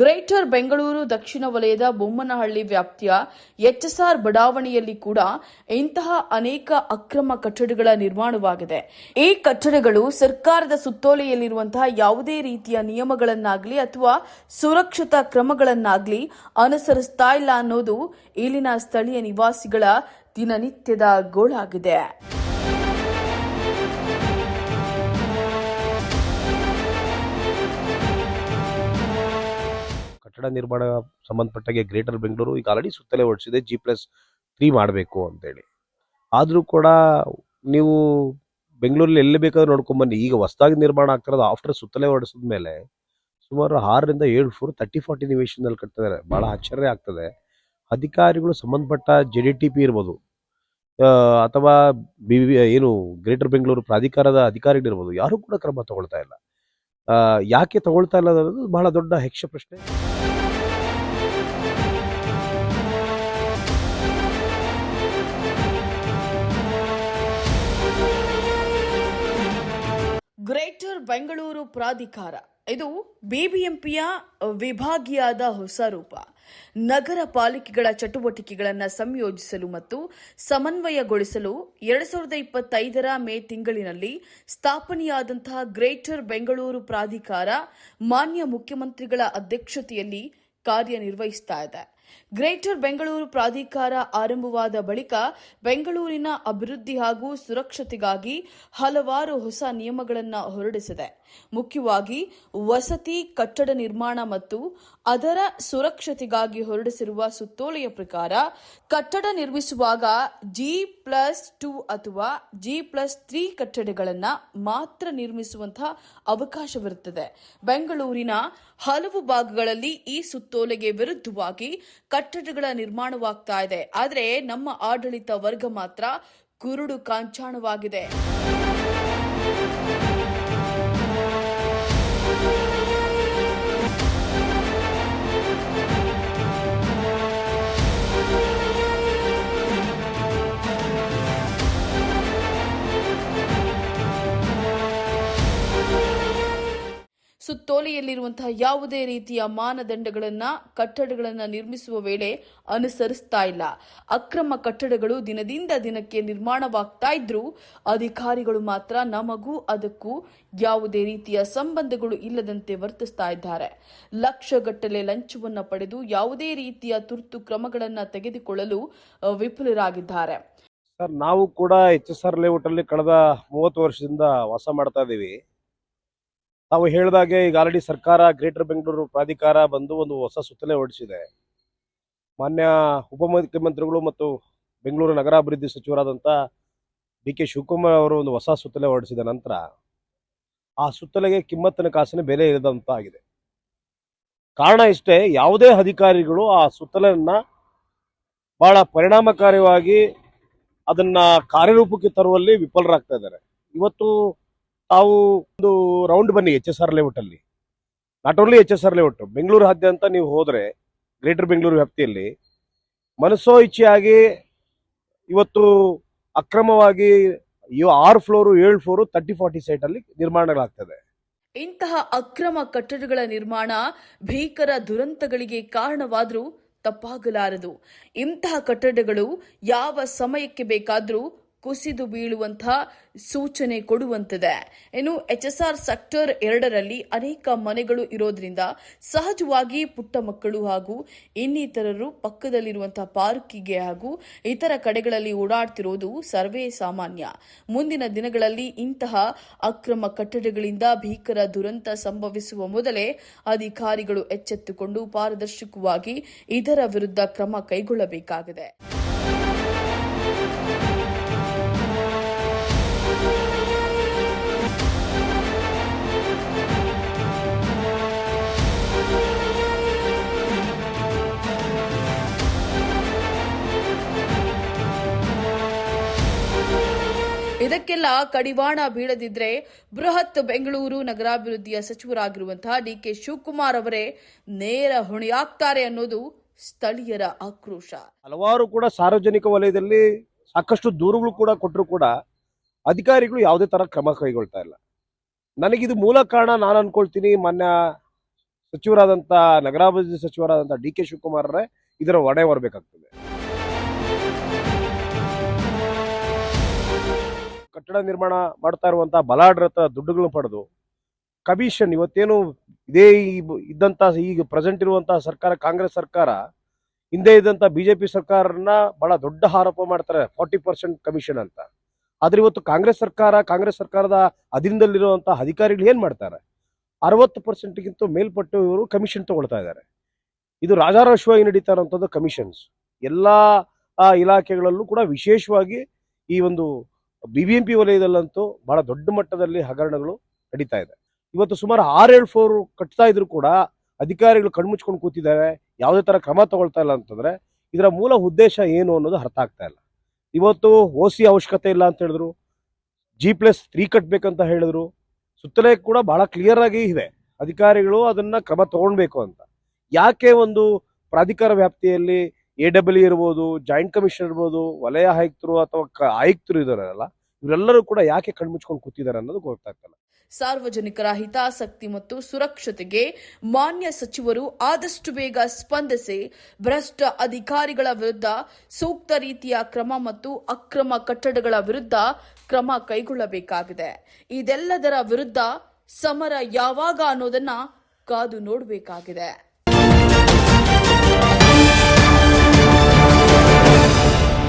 Greater Bengaluru ದಕ್ಷಿಣ ವಲಯದ ಬೊಮ್ಮನಹಳ್ಳಿ ವ್ಯಾಪ್ತಿಯ HSR ಬಡಾವಣೆಯಲ್ಲಿ ಕೂಡ ಇಂತಹ ಅನೇಕ ಅಕ್ರಮ ಕಟ್ಟಡಗಳ ನಿರ್ಮಾಣವಾಗಿದೆ. ಈ ಕಟ್ಟಡಗಳು ಸರ್ಕಾರದ ಸುತ್ತೋಲೆಯಲ್ಲಿರುವಂತಹ ಯಾವುದೇ ರೀತಿಯ ನಿಯಮಗಳನ್ನಾಗಲಿ ಅಥವಾ ಸುರಕ್ಷತಾ ಕ್ರಮಗಳನ್ನಾಗಲಿ ಅನುಸರಿಸ್ತಾ ಇಲ್ಲ ಅನ್ನೋದು ಇಲ್ಲಿನ ಸ್ಥಳೀಯ ನಿವಾಸಿಗಳ ದಿನನಿತ್ಯದ ಗೋಳಾಗಿದೆ. ಕಟ್ಟಡ ನಿರ್ಮಾಣ ಸಂಬಂಧಪಟ್ಟಾಗೆ ಗ್ರೇಟರ್ ಬೆಂಗಳೂರು ಈಗ ಆಲ್ರೆಡಿ ಸುತ್ತಲೇ ಹೊಡಿಸಿದೆ ಜಿ ಪ್ಲಸ್ ತ್ರೀ ಮಾಡಬೇಕು ಅಂತೇಳಿ. ಆದರೂ ಕೂಡ ನೀವು ಬೆಂಗಳೂರಲ್ಲಿ ಎಲ್ಲಿ ಬೇಕಾದ್ರೂ ನೋಡ್ಕೊಂಬನ್ನಿ ಈಗ ಹೊಸದಾಗಿ ನಿರ್ಮಾಣ ಆಗ್ತಿರೋದು ಆಫ್ಟರ್ ಸುತ್ತಲೇ ಹೊಡಿಸಿದ ಮೇಲೆ ಸುಮಾರು ಆರರಿಂದ ಏಳು ಫೋರ್ ತರ್ಟಿ ಫಾರ್ಟಿ ನಿವೇಶನದಲ್ಲಿ ಕಟ್ತಿದ್ದಾರೆ ಭಾಳ ಆಶ್ಚರ್ಯ ಆಗ್ತದೆ. ಅಧಿಕಾರಿಗಳು ಸಂಬಂಧಪಟ್ಟ ಜೆ ಡಿ ಟಿ ಪಿ ಇರ್ಬೋದು ಅಥವಾ ಬಿ ಏನು ಗ್ರೇಟರ್ ಬೆಂಗಳೂರು ಪ್ರಾಧಿಕಾರದ ಅಧಿಕಾರಿಗಳಿರ್ಬೋದು, ಯಾರೂ ಕೂಡ ಕ್ರಮ ತಗೊಳ್ತಾ ಇಲ್ಲ. ಯಾಕೆ ತಗೊಳ್ತಾ ಇಲ್ಲ ಅನ್ನೋದು ಬಹಳ ದೊಡ್ಡ ಹೆಕ್ಷ ಪ್ರಶ್ನೆ. ಗ್ರೇಟರ್ ಬೆಂಗಳೂರು ಪ್ರಾಧಿಕಾರ. ಇದು ಬಿಬಿಎಂಪಿಯ ವಿಭಾಗೀಯದ ಹೊಸ ರೂಪ. ನಗರ ಪಾಲಿಕೆಗಳ ಚಟುವಟಿಕೆಗಳನ್ನು ಸಂಯೋಜಿಸಲು ಮತ್ತು ಸಮನ್ವಯಗೊಳಿಸಲು ಎರಡ್ ಸಾವಿರದ ಇಪ್ಪತ್ತೈದರ ಮೇ ತಿಂಗಳಿನಲ್ಲಿ ಸ್ಥಾಪನೆಯಾದಂತಹ ಗ್ರೇಟರ್ ಬೆಂಗಳೂರು ಪ್ರಾಧಿಕಾರ ಮಾನ್ಯ ಮುಖ್ಯಮಂತ್ರಿಗಳ ಅಧ್ಯಕ್ಷತೆಯಲ್ಲಿ ಕಾರ್ಯನಿರ್ವಹಿಸ್ತಾ ಇದೆ. ಗ್ರೇಟರ್ ಬೆಂಗಳೂರು ಪ್ರಾಧಿಕಾರ ಆರಂಭವಾದ ಬಳಿಕ ಬೆಂಗಳೂರಿನ ಅಭಿವೃದ್ಧಿ ಹಾಗೂ ಸುರಕ್ಷತೆಗಾಗಿ ಹಲವಾರು ಹೊಸ ನಿಯಮಗಳನ್ನು ಹೊರಡಿಸಿದೆ. ಮುಖ್ಯವಾಗಿ ವಸತಿ, ಕಟ್ಟಡ ನಿರ್ಮಾಣ ಮತ್ತು ಅದರ ಸುರಕ್ಷತೆಗಾಗಿ ಹೊರಡಿಸಿರುವ ಸುತ್ತೋಲೆಯ ಪ್ರಕಾರ ಕಟ್ಟಡ ನಿರ್ಮಿಸುವಾಗ ಜಿ ಪ್ಲಸ್ ಟೂ ಅಥವಾ ಜಿ ಪ್ಲಸ್ ತ್ರೀ ಕಟ್ಟಡಗಳನ್ನು ಮಾತ್ರ ನಿರ್ಮಿಸುವಂತಹ ಅವಕಾಶವಿರುತ್ತದೆ. ಬೆಂಗಳೂರಿನ ಹಲವು ಭಾಗಗಳಲ್ಲಿ ಈ ಸುತ್ತೋಲೆಗೆ ವಿರುದ್ಧವಾಗಿ ಕಟ್ಟಡಗಳ ನಿರ್ಮಾಣವಾಗ್ತಾ ಇದೆ. ಆದರೆ ನಮ್ಮ ಆಡಳಿತ ವರ್ಗ ಮಾತ್ರ ಕುರುಡು ಕಾಂಚಾಣವಾಗಿದೆ. ಸುತ್ತೋಲೆಯಲ್ಲಿರುವಂತಹ ಯಾವುದೇ ರೀತಿಯ ಮಾನದಂಡಗಳನ್ನ, ಕಟ್ಟಡಗಳನ್ನು ನಿರ್ಮಿಸುವ ವೇಳೆ ಅನುಸರಿಸ್ತಾ ಇಲ್ಲ. ಅಕ್ರಮ ಕಟ್ಟಡಗಳು ದಿನದಿಂದ ದಿನಕ್ಕೆ ನಿರ್ಮಾಣವಾಗ್ತಾ ಇದ್ರೂ ಅಧಿಕಾರಿಗಳು ಮಾತ್ರ ನಮಗೂ ಅದಕ್ಕೂ ಯಾವುದೇ ರೀತಿಯ ಸಂಬಂಧಗಳು ಇಲ್ಲದಂತೆ ವರ್ತಿಸ್ತಾ ಇದ್ದಾರೆ. ಲಕ್ಷಗಟ್ಟಲೆ ಲಂಚವನ್ನ ಪಡೆದು ಯಾವುದೇ ರೀತಿಯ ತುರ್ತು ಕ್ರಮಗಳನ್ನು ತೆಗೆದುಕೊಳ್ಳಲು ವಿಫಲರಾಗಿದ್ದಾರೆ. ಸರ್, ನಾವು ಕೂಡ ಎಚ್ ಎಸ್ ಆರ್ ಲೇಔಟ್ ಅಲ್ಲಿ ಕಳೆದ ಮೂವತ್ತು ವರ್ಷದಿಂದ ವಾಸ ಮಾಡ್ತಾ ಇದ್ದೀವಿ. ತಾವು ಹೇಳಿದಾಗೆ ಈಗ ಆಲ್ರೆಡಿ ಸರ್ಕಾರ ಗ್ರೇಟರ್ ಬೆಂಗಳೂರು ಪ್ರಾಧಿಕಾರ ಬಂದು ಒಂದು ಹೊಸ ಸುತ್ತಲೆ ಹೊರಡಿಸಿದೆ. ಮಾನ್ಯ ಉಪಮುಖ್ಯಮಂತ್ರಿಗಳು ಮತ್ತು ಬೆಂಗಳೂರು ನಗರಾಭಿವೃದ್ಧಿ ಸಚಿವರಾದಂಥ ಡಿ ಕೆ ಶಿವಕುಮಾರ್ ಅವರು ಒಂದು ಹೊಸ ಸುತ್ತಲೆ ಹೊರಡಿಸಿದ ನಂತರ ಆ ಸುತ್ತಲೆಗೆ ಕಿಮ್ಮತ್ತಿನ ಕಾಸಿನ ಬೆಲೆ ಆಗಿದೆ ಕಾರಣ ಇಷ್ಟೇ, ಯಾವುದೇ ಅಧಿಕಾರಿಗಳು ಆ ಸುತ್ತಲನ್ನ ಬಹಳ ಪರಿಣಾಮಕಾರಿಯಾಗಿ ಅದನ್ನ ಕಾರ್ಯರೂಪಕ್ಕೆ ತರುವಲ್ಲಿ ವಿಫಲರಾಗ್ತಾ ಇದ್ದಾರೆ. ಇವತ್ತು ತಾವು ಒಂದು ರೌಂಡ್ ಬನ್ನಿ ಎಚ್ ಎಸ್ ಆರ್ ಲೇಔಟ್ ಅಲ್ಲಿ. Not only H S R layout Bengaluru ಆದ್ಯಂತ ನೀವು ಹೋದ್ರೆ ಗ್ರೇಟರ್ ಬೆಂಗಳೂರು ವ್ಯಾಪ್ತಿಯಲ್ಲಿ ಮನಸ್ಸೋ ಇಚ್ಛೆಯಾಗಿ ಇವತ್ತು ಅಕ್ರಮವಾಗಿ ಆರು ಫ್ಲೋರು ಏಳು ಫ್ಲೋರು ತರ್ಟಿ ಫಾರ್ಟಿ ಸೈಟ್ ಅಲ್ಲಿ ನಿರ್ಮಾಣಗಳಾಗ್ತದೆ. ಇಂತಹ ಅಕ್ರಮ ಕಟ್ಟಡಗಳ ನಿರ್ಮಾಣ ಭೀಕರ ದುರಂತಗಳಿಗೆ ಕಾರಣವಾದರೂ ತಪ್ಪಾಗಲಾರದು. ಇಂತಹ ಕಟ್ಟಡಗಳು ಯಾವ ಸಮಯಕ್ಕೆ ಬೇಕಾದರೂ ಕುಸಿದು ಬೀಳುವಂತಹ ಸೂಚನೆ ಕೊಡುವಂತಿದೆ. ಇನ್ನು ಎಚ್ ಎಸ್ ಆರ್ ಸೆಕ್ಟರ್ ಎರಡರಲ್ಲಿ ಅನೇಕ ಮನೆಗಳು ಇರೋದ್ರಿಂದ ಸಹಜವಾಗಿ ಪುಟ್ಟ ಮಕ್ಕಳು ಹಾಗೂ ಇನ್ನಿತರರು ಪಕ್ಕದಲ್ಲಿರುವಂತಹ ಪಾರ್ಕಿಗೆ ಹಾಗೂ ಇತರ ಕಡೆಗಳಲ್ಲಿ ಓಡಾಡ್ತಿರೋದು ಸರ್ವೇ ಸಾಮಾನ್ಯ. ಮುಂದಿನ ದಿನಗಳಲ್ಲಿ ಇಂತಹ ಅಕ್ರಮ ಕಟ್ಟಡಗಳಿಂದ ಭೀಕರ ದುರಂತ ಸಂಭವಿಸುವ ಮೊದಲೇ ಅಧಿಕಾರಿಗಳು ಎಚ್ಚೆತ್ತುಕೊಂಡು ಪಾರದರ್ಶಕವಾಗಿ ಇದರ ವಿರುದ್ಧ ಕ್ರಮ ಕೈಗೊಳ್ಳಬೇಕಾಗಿದೆ. ಇದಕ್ಕೆಲ್ಲ ಕಡಿವಾಣ ಬೀಳದಿದ್ರೆ ಬೃಹತ್ ಬೆಂಗಳೂರು ನಗರಾಭಿವೃದ್ಧಿಯ ಸಚಿವರಾಗಿರುವಂತಹ ಡಿ ಕೆ ಶಿವಕುಮಾರ್ ಅವರೇ ನೇರ ಹೊಣೆಯಾಗ್ತಾರೆ ಅನ್ನೋದು ಸ್ಥಳೀಯರ ಆಕ್ರೋಶ. ಹಲವಾರು ಕೂಡ ಸಾರ್ವಜನಿಕ ವಲಯದಲ್ಲಿ ಸಾಕಷ್ಟು ದೂರುಗಳು ಕೂಡ ಕೊಟ್ಟರು ಕೂಡ ಅಧಿಕಾರಿಗಳು ಯಾವುದೇ ತರ ಕ್ರಮ ಕೈಗೊಳ್ತಾ ಇಲ್ಲ. ನನಗಿದು ಮೂಲ ಕಾರಣ ನಾನು ಅನ್ಕೊಳ್ತೀನಿ ಮಾನ್ಯ ಸಚಿವರಾದಂಥ ನಗರಾಭಿವೃದ್ಧಿ ಸಚಿವರಾದಂಥ ಡಿ ಕೆ ಇದರ ಹೊಣೆ ಹೊರಬೇಕಾಗ್ತದೆ. ಕಟ್ಟಡ ನಿರ್ಮಾಣ ಮಾಡ್ತಾ ಇರುವಂತಹ ಬಲಾಢ್ರತ ದುಡ್ಡುಗಳನ್ನು ಪಡೆದು ಕಮಿಷನ್ ಇವತ್ತೇನು ಇದೇ ಇದ್ದಂತ ಈಗ ಪ್ರೆಸೆಂಟ್ ಇರುವಂತಹ ಸರ್ಕಾರ, ಕಾಂಗ್ರೆಸ್ ಸರ್ಕಾರ, ಹಿಂದೆ ಇದ್ದಂತ ಬಿಜೆಪಿ ಸರ್ಕಾರನ ಬಹಳ ದೊಡ್ಡ ಆರೋಪ ಮಾಡ್ತಾರೆ ಫಾರ್ಟಿ ಪರ್ಸೆಂಟ್ ಕಮಿಷನ್ ಅಂತ. ಆದ್ರೆ ಇವತ್ತು ಕಾಂಗ್ರೆಸ್ ಸರ್ಕಾರ, ಕಾಂಗ್ರೆಸ್ ಸರ್ಕಾರದ ಅಧೀನದಲ್ಲಿರುವಂತಹ ಅಧಿಕಾರಿಗಳು ಏನ್ ಮಾಡ್ತಾರೆ? ಅರವತ್ತು ಪರ್ಸೆಂಟ್ಗಿಂತ ಮೇಲ್ಪಟ್ಟು ಇವರು ಕಮಿಷನ್ ತಗೊಳ್ತಾ ಇದ್ದಾರೆ. ಇದು ರಾಜಾರೋಷವಾಗಿ ನಡೀತಾ ಇರುವಂತದ್ದು ಕಮಿಷನ್ಸ್ ಎಲ್ಲಾ ಇಲಾಖೆಗಳಲ್ಲೂ ಕೂಡ ವಿಶೇಷವಾಗಿ ಈ ಒಂದು ಬಿಬಿಎಂಪಿ ವಲಯದಲ್ಲಂತೂ ಬಹಳ ದೊಡ್ಡ ಮಟ್ಟದಲ್ಲಿ ಹಗರಣಗಳು ನಡೀತಾ ಇದೆ. ಇವತ್ತು ಸುಮಾರು ಆರೇಳು ಫ್ಲೋರ್ ಕಟ್ತಾ ಇದ್ರು ಕೂಡ ಅಧಿಕಾರಿಗಳು ಕಣ್ಮುಚ್ಕೊಂಡು ಕೂತಿದ್ದಾರೆ. ಯಾವುದೇ ತರ ಕ್ರಮ ತಗೊಳ್ತಾ ಇಲ್ಲ ಅಂತಂದ್ರೆ ಇದರ ಮೂಲ ಉದ್ದೇಶ ಏನು ಅನ್ನೋದು ಅರ್ಥ ಆಗ್ತಾ ಇಲ್ಲ. ಇವತ್ತು ಓ ಸಿ ಅವಶ್ಯಕತೆ ಇಲ್ಲ ಅಂತ ಹೇಳಿದ್ರು. ಜಿ ಪ್ಲಸ್ ತ್ರೀ ಕಟ್ಬೇಕಂತ ಹೇಳಿದ್ರು. ಸುತ್ತಲೇ ಕೂಡ ಬಹಳ ಕ್ಲಿಯರ್ ಆಗಿ ಇದೆ. ಅಧಿಕಾರಿಗಳು ಅದನ್ನ ಕ್ರಮ ತಗೊಳ್ಬೇಕು ಅಂತ. ಯಾಕೆ ಒಂದು ಪ್ರಾಧಿಕಾರ ವ್ಯಾಪ್ತಿಯಲ್ಲಿ ಎ ಡಬ್ಲ್ಯೂ ಇರ್ಬೋದು ಜಾಯಿಂಟ್ ಕಮಿಷನರ್ ಇರ್ಬೋದು, ವಲಯ ಆಯುಕ್ತರು ಅಥವಾ ಆಯುಕ್ತರು ಇದಾರಲ್ಲ ಇವರೆಲ್ಲರೂ ಕೂಡ ಯಾಕೆ ಕಣ್ಮುಚ್ಕೊಂಡು ಕೂತಿದ್ದಾರೆ ಅನ್ನೋದು ಗೊತ್ತಾಗ್ತಲ್ಲ ಸಾರ್ವಜನಿಕರ ಹಿತಾಸಕ್ತಿ ಮತ್ತು ಸುರಕ್ಷತೆಗೆ ಮಾನ್ಯ ಸಚಿವರು ಆದಷ್ಟು ಬೇಗ ಸ್ಪಂದಿಸಿ, ಭ್ರಷ್ಟ ಅಧಿಕಾರಿಗಳ ವಿರುದ್ಧ ಸೂಕ್ತ ರೀತಿಯ ಕ್ರಮ ಮತ್ತು ಅಕ್ರಮ ಕಟ್ಟಡಗಳ ವಿರುದ್ಧ ಕ್ರಮ ಕೈಗೊಳ್ಳಬೇಕಾಗಿದೆ. ಇದೆಲ್ಲದರ ವಿರುದ್ಧ ಸಮರ ಯಾವಾಗ ಅನ್ನೋದನ್ನ ಕಾದು ನೋಡಬೇಕಾಗಿದೆ.